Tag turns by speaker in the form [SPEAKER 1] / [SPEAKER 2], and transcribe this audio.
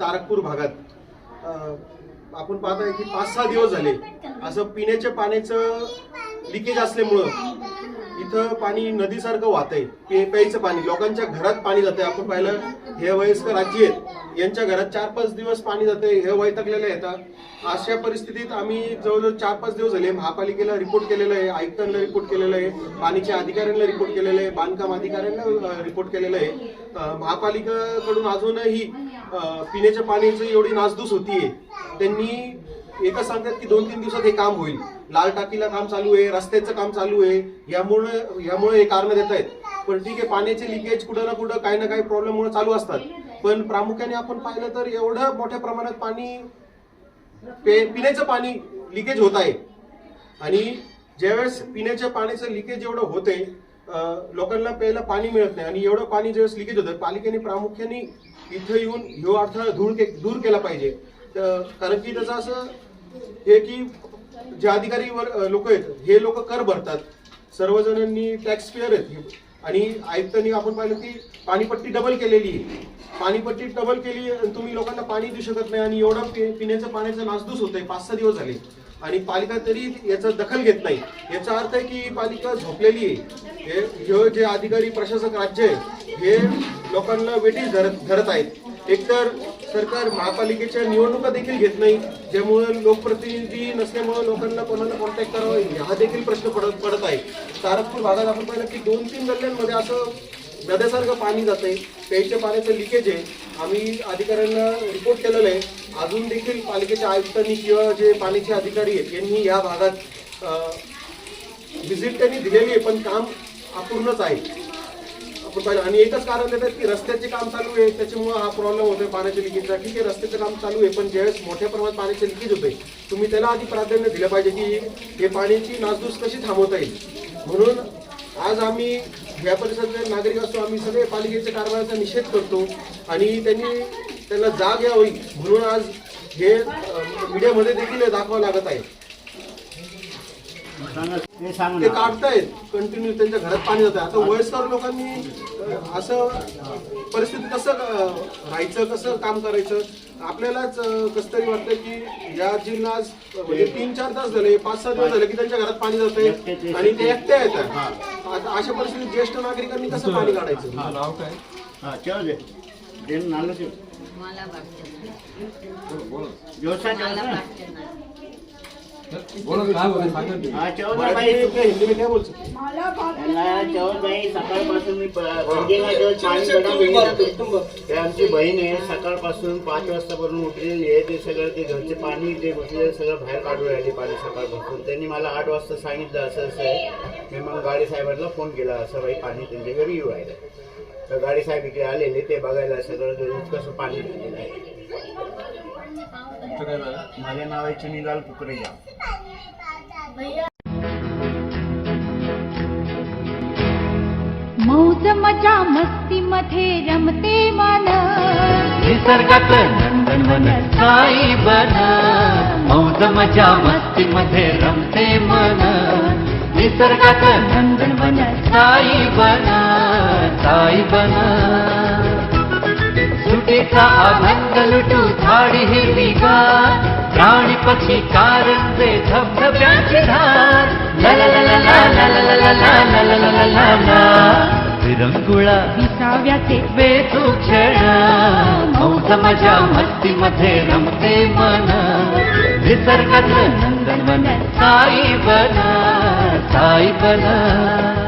[SPEAKER 1] तारकपूर भागात. आपण पाहताय की पाच सहा दिवस झाले. असं पिण्याच्या पाण्याचं लिकेज असल्यामुळं इथं पाणी नदीसारखं वाहत आहे प्यायचं पाणी. लोकांच्या घरात पाणी जातंय. आपण पाहिलं हे वयस्कर आजी आहेत. यांच्या घरात चार पाच दिवस पाणी जाते हे वैतकलेले आहेत. अशा परिस्थितीत आम्ही जवळजवळ चार पाच दिवस झाले. महापालिकेला रिपोर्ट केलेला आहे आयुक्तांना रिपोर्ट केलेला आहे पाणीच्या अधिकाऱ्यांना रिपोर्ट केलेला आहे बांधकाम अधिकाऱ्यांना रिपोर्ट केलेला आहे. महापालिकेकडून अजूनही पिण्याच्या पाण्याची एवढी नासधूस होतीये. त्यांनी एकच सांगतात की दोन तीन दिवसात हे काम होईल. लाल टाकीला काम चालू आहे रस्त्याचं काम चालू आहे. यामुळे यामुळे हे कारण देत आहेत पण ठीक आहे पाण्याचे लिकेज कुठं ना कुठं काही ना काही प्रॉब्लेम मुळे चालू असतात. पण प्रामुख्याने आपण पाहिलं तर एवढं मोठ्या प्रमाणात पाणी पे पिण्याचं पाणी लिकेज होत आहे. आणि ज्यावेळेस पिण्याच्या पाण्याचं लिकेज एवढं होते लोकांना प्यायला पाणी मिळत नाही. आणि एवढं पाणी ज्यावेळेस लिकेज होतं पालिकेने प्रामुख्याने इथं येऊन ह्यो अडथळा दूर के दूर केला पाहिजे. तर- कारण की त्याचं असं हे की जे अधिकारी लोक आहेत हे लोक कर भरतात. सर्वजणांनी टॅक्स पेअर आहेत. आणि आयुक्तांनी आपण पाहिलं की पाणीपट्टी डबल केलेली आहे. पाणीपट्टी डबल केली तुम्ही लोकांना पाणी देऊ शकत नाही आणि एवढं पि- पिण्याचं पाण्याचं नासधूस होतंय. पाच सहा दिवस झाले. आणि पालिका तरी याचा दखल घेत नाही. याचा अर्थ आहे की पालिका झोपलेली आहे. हे हे जे अधिकारी प्रशासक राज्य आहे हे लोकांना वेटीस धरत धरत आहेत. एकतर सरकार महापालिकेच्या निवडणुका देखील घेत नाही ज्यामुळे लोकप्रतिनिधी नसल्यामुळे लोकांना कोणाला कॉन्टॅक्ट करावा हा देखील प्रश्न पडत पडत आहे. तारकपूर भागात आपण पाहिलं की दोन तीन गल्ल्यांमध्ये असं नद्यासारखं पाणी जातंय प्यायच्या पाण्याचं लिकेज आहे. आम्ही अधिकाऱ्यांना रिपोर्ट केलेलं आहे. अजून देखील पालिकेच्या आयुक्तांनी किंवा जे पाण्याचे अधिकारी आहेत यांनी या भागात व्हिजिट त्यांनी दिलेली आहे पण काम अपूर्णच आहे. आपण आणि एकच कारण देतात की रस्त्याचे काम चालू आहे त्याच्यामुळे हा प्रॉब्लेम होतोय पाण्याच्या लिकेजचा ठीक आहे रस्त्याचं काम चालू आहे पण ज्यावेळेस मोठ्या प्रमाणात पाण्याचे लिकेज होते तुम्ही त्याला आधी प्राधान्य दिलं पाहिजे की हे पाण्याची नासधूस कशी थांबवता येईल. म्हणून आज आम्ही या परिसरातले नागरिक असतो आम्ही सगळे पालिकेच्या कारभाराचा निषेध करतो आणि त्यांनी त्यांना जाग यावी म्हणून आज हे मीडियामध्ये देखील दाखवावं लागत आहे.
[SPEAKER 2] ते
[SPEAKER 1] काढतायत कंटिन्यू त्यांच्या घरात पाणी जात. आता वयस्कर लोकांनी असं परिस्थिती कसं राहायचं कसं काम करायचं? आपल्यालाच कसं तरी वाटतं की या जिल्हा आज म्हणजे तीन चार तास झाले पाच सहा दिवस झाले की त्यांच्या घरात पाणी जातंय आणि ते एकट्या येतात. आता अशा परिस्थितीत ज्येष्ठ नागरिकांनी कसं पाणी काढायचं?
[SPEAKER 2] हा ठेव
[SPEAKER 3] मला
[SPEAKER 2] आमची बहीण आहे सकाळपासून पाच वाजतापासून उठलेली आहे. ते सगळं ते घरचे पाणी ते घुसलेलं सगळं बाहेर काढून राहिले पाणी सकाळपासून. त्यांनी मला आठ वाजता सांगितलं असं असं आहे. मी मग गाडी साहेबांना फोन केला असं बाई पाणी त्यांच्या घरी येऊ आहे तर गाडी साहेब इकडे आलेले ते बघायला सगळं कसं पाणी झालेलं आहे. माझे नाव आहे चुनीलाल कुकरेजा
[SPEAKER 4] मौज मजा मस्ती मध्ये रमते मन.
[SPEAKER 5] निसर्गात नंदनवन साई बन. मौज मजा मस्ती मध्ये रमते मन. निसर्गात नंदनवन साई बन. साई बन. सुटेचा अभंग लुटू झाडी हिरवी गार प्राणी पक्षी कारंजे धबधब्याची धार ला ला ला ला ला ला ला ला ला ला ला ला ला विरंगुळा
[SPEAKER 4] विसाव्याचे
[SPEAKER 5] बेतू क्षण मौज मजा मस्ती मध्ये रमते मन निसर्गात नंदनवन साई बन साई बन